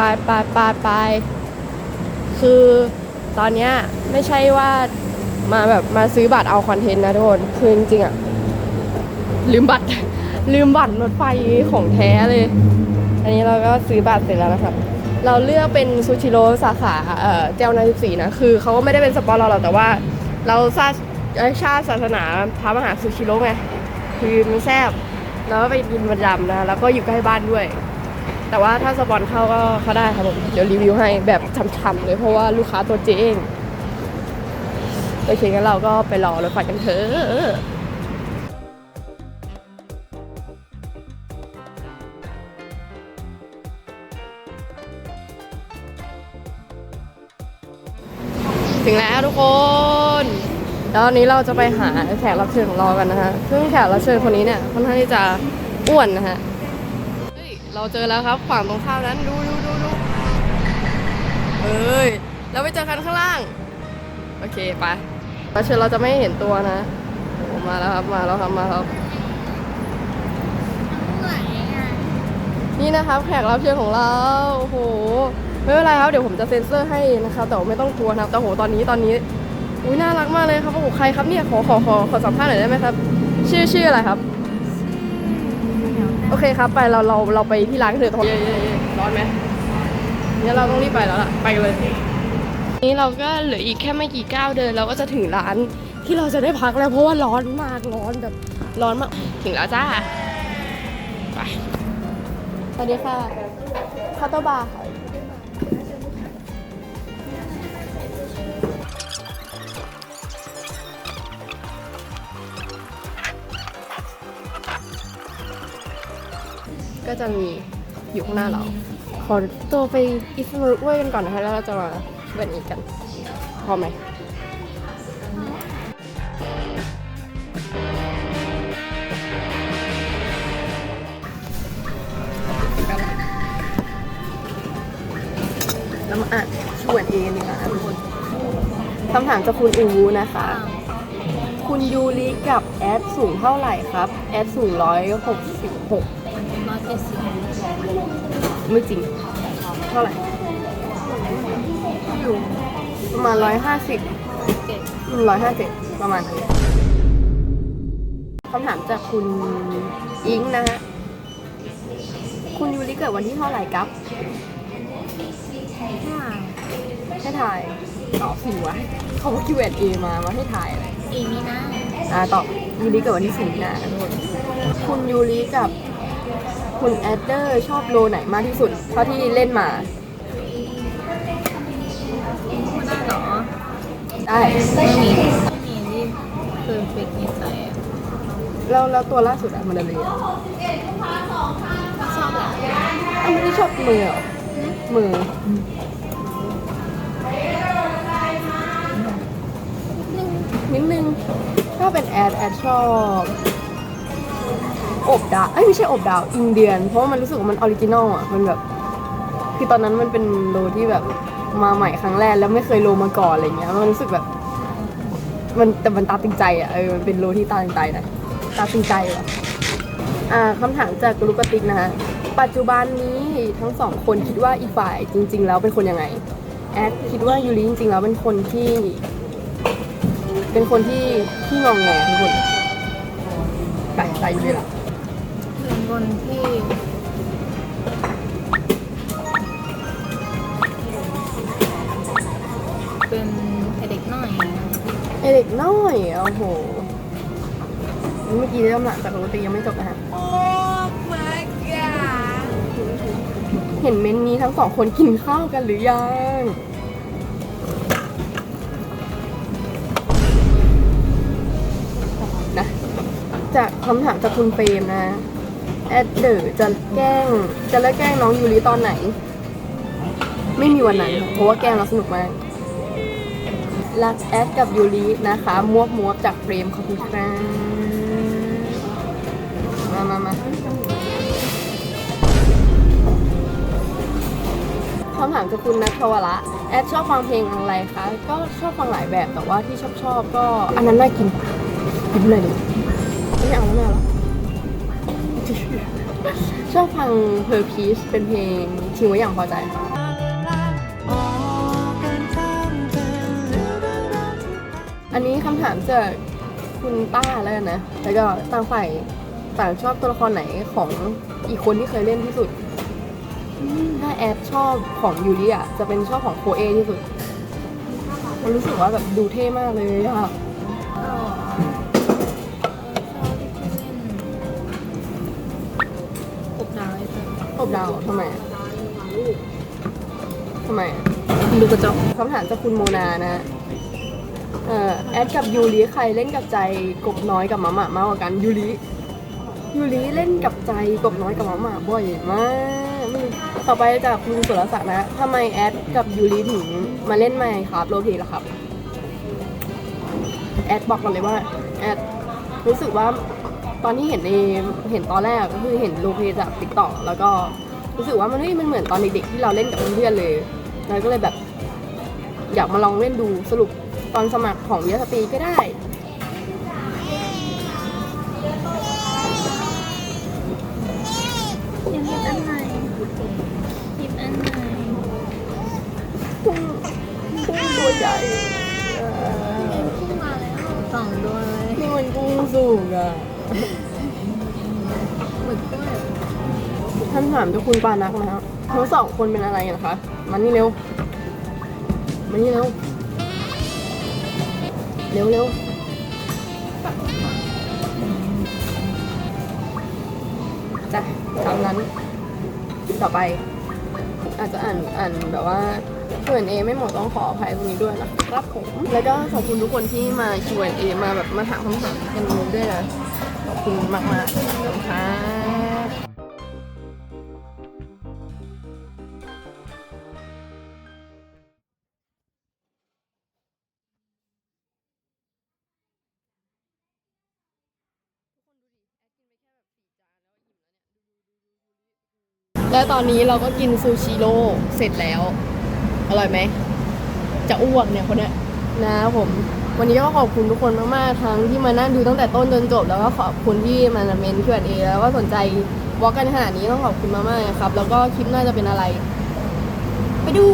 ไปไปไปไปคือตอนเนี้ยไม่ใช่ว่ามาแบบมาซื้อบัตรเอาคอนเทนต์นะทุกคนคือจริงๆอะลืมบัตร ลืมบัตรรถไฟของแท้เลย อันนี้เราก็ซื้อบัตรเสร็จแล้วนะครับ เราเลือกเป็นซูชิโร่สาขาเอ่อเจ้านาสิบสี่นะ คือเขาก็ไม่ได้เป็นสปอนเราหรอกแต่ว่า เราชาติเอ้ยชาติศาสนาพระมหาซูชิโร่ไง คือมันแซ่บแล้วก็ไปกินประจำนะ แล้วก็อยู่ใกล้บ้านด้วย แต่ว่าถ้าสปอนเข้าก็เขาได้ครับผมเดี๋ยวรีวิวให้แบบช่ำๆเลยเพราะว่าลูกค้าตัวเจ๊งโอเคงั้นเราก็ไปรอรถไฟกันเถอะถึงแล้วทุกคน แล้ววันนี้เราจะไปหาแขกรับเชิญของเรากันนะฮะ ซึ่งแขกรับเชิญคนนี้เนี่ยค่อนข้างที่จะอ้วนนะฮะ เราเจอแล้วครับฝั่งตรงข้ามนั้นดูดูดูดูเอ้ยเราไปเจอกันข้างล่าง โอเคไปรับเชิญเราจะไม่เห็นตัวนะโอ้มาแล้วครับมาแล้วครับมาครับ นี่นะครับแขกรับเชิญของเราโอ้โหไม่เป็นไรครับเดี๋ยวผมจะเซ็นเซอร์ให้นะครับแต่ว่าไม่ต้องกลัวนะแต่โหตอนนี้ตอนนี้อุ้ยน่ารักมากเลยครับโอ้โหใครครับเนี่ยขอขอขอขอสัมภาษณ์หน่อยได้ไหมครับ ชื่อชื่ออะไรครับ โอเคครับ ไปเราเราเราไปที่ร้านกันเถอะเย้เย้เย้ร้อนไหมเนี่ยเราต้องรีบไปแล้วล่ะ ไปกันเลย นี่เราก็เหลืออีกแค่ไม่กี่ก้าวเดิน เราก็จะถึงร้านที่เราจะได้พักแล้วเพราะว่าร้อนมากร้อนแบบร้อนมาก ถึงแล้วจ้า ไป สวัสดีค่ะคาโตบาร์ค่ะ ก็จะมีอยู่ข้างหน้าเรา ขอตัวไปอิสมารุเวยกันก่อนนะคะ แล้วเราจะมาเวนอีกกัน พร้อมไหมแล้วมาอ่านชวนเองดีกว่าทุกคนคำถามจากคุณอูนะคะ คุณยูริกับแอดสูงเท่าไหร่ครับ แอดสูงร้อยหกสิบหก ไม่จริง เท่าไหร่อยู่ประมาณร้อยห้าสิบเจ็ดร้อยห้าเจ็ดประมาณนั้นคำถามจากคุณอิงนะฮะ คุณยูริเกิดวันที่เท่าไหร่ครับห้าให้ถ่ายตอบสิวะเขาบอก Q&A มามาให้ถ่ายอะไรอีมีนะอ่าตอบยูริเกิดวันที่สี่มีนาทุกคนคุณยูริกับ คุณแอดเดอร์ชอบโลไหนมากที่สุดเท่าที่เล่นมาพูดได้เหรอได้ไม่มีไม่มีที่เพอร์เฟกต์นิสัยอะแล้วแล้วตัวล่าสุดอะมันอะไรอะชอบแบบอ้าวไม่ได้ชอบมือเหรอมือนิดนึงถ้าเป็นแอดแอดชอบ อบดาวเอ้ยไม่ใช่อบดาวอินเดียน เพราะว่ามันรู้สึกว่ามันออริจินอลอะมันแบบคือตอนนั้นมันเป็นโลที่แบบมาใหม่ครั้งแรกแล้วไม่เคยโลมาก่อนอะไรเงี้ยมันรู้สึกแบบ มันแต่มันตาตึงใจอะเออมันเป็นโลที่ตาตึงใจนะตาตึงใจว่ะอ่าคำถามจากกรุกติกนะฮะปัจจุบันนี้ทั้งสองคนคิดว่าอีกฝ่ายจริง ๆ แล้วเป็นคนยังไงแอดคิดว่ายูริจริงๆแล้วเป็นคนที่ เป็นคนที่ที่งองแงทุกคนไปไปยูริละ คนที่เป็นเด็กน้อยไอเด็กน้อยโอ้โหเมื่อกี้เริ่มลังจากปกติยังไม่จบนะฮะโอ้ my god เห็นเมนนี้ทั้งสองคนกินข้าวกันหรือยังนะจากคำถามจากคุณเฟรมนะ แอดเดอร์จะแกล้ง จะเลิกแกล้งน้องยูริตอนไหน ไม่มีวันนั้นเพราะว่าแกล้งเราสนุกมาก รักแอดกับยูรินะคะมวบมวบจากเฟรมขอบคุณครับมามามาคำถามจากคุณนัทวระแอดชอบฟังเพลงอะไรคะ ก็ชอบฟังหลายแบบแต่ว่าที่ชอบชอบก็ อันนั้นน่ากินกินเลยดิไม่เอาแล้วไม่เอาแล้ว ชอบฟังเพอร์พีชเป็นเพลงทิ้งไว้อย่างพอใจค่ะอันนี้คำถามจากคุณต้าแล้วกันนะ แล้วก็ต่างฝ่ายต่างชอบตัวละครไหนของอีกคนที่เคยเล่นที่สุด ถ้าแอดชอบของยูริอะ จะเป็นชอบของโคเอที่สุด มันรู้สึกว่าแบบดูเท่มากเลยอะ ตัวตบดาวทำไมอะทำไมอะดูกระจกคำถามจากคุณโมนานะเอ่อแอดกับยูริใครเล่นกับใจกบน้อยกับหมาหมามากกว่ากันยูริยูริเล่นกับใจกบน้อยกับหมาหมาบ่อยมากไม่รู้ต่อไปจากคุณสุรศักดิ์นะทำไมแอดกับยูริถึงมาเล่นไมค์ครับโรลเพลย์ล่ะครับ แอดบอกกันเลยว่าแอดรู้สึกว่า ตอนที่เห็นในเห็นตอนแรกก็คือเห็นโรลเพลย์จากติ๊กต็อกแล้วก็รู้สึกว่ามันเฮ้ยมันเหมือนตอนเด็กๆที่เราเล่นกับเพื่อนๆเลยแล้วก็เลยแบบ อยากมาลองเล่นดูสรุปตอนสมัครของวิทยาสตรีก็ได้ยังหยิบอันไหนหยิบอันไหนพุ่งพุ่งตัวใหญ่เออพุ่งมาแล้วสองตัวเลยนี่มันกุ้งสุกอะหมึกด้วย ท่านถามเจ้าคุณปานักนะครับทั้งสองคนเป็นอะไรกันคะมันนี่เร็วมันนี่เร็ว เร็วเร็วจ้ะตามนั้น ต่อไป อาจจะอ่านอ่านแบบว่า Q&A ไม่หมดต้องขออภัยตรงนี้ด้วยนะครับผม แล้วก็ขอบคุณทุกคนที่มา Q&A มาแบบมาถามคำถามกันด้วยนะข อบคุณมากมากๆขอบคุณครับและตอนนี้เราก็กินซูชิโร่เสร็จแล้ว อร่อยไหม จะอ้วกเนี่ยคนเนี้ย นะครับผมวันนี้ก็ขอบคุณทุกคนมากๆ ทั้งที่มานั่งดูตั้งแต่ต้นจนจบ แล้วก็ขอบคุณที่มาเมน Q&A แล้วก็สนใจวอล์กกันขนาดนี้ต้องขอบคุณมากๆครับ แล้วก็คลิปหน้าจะเป็นอะไร ไปดู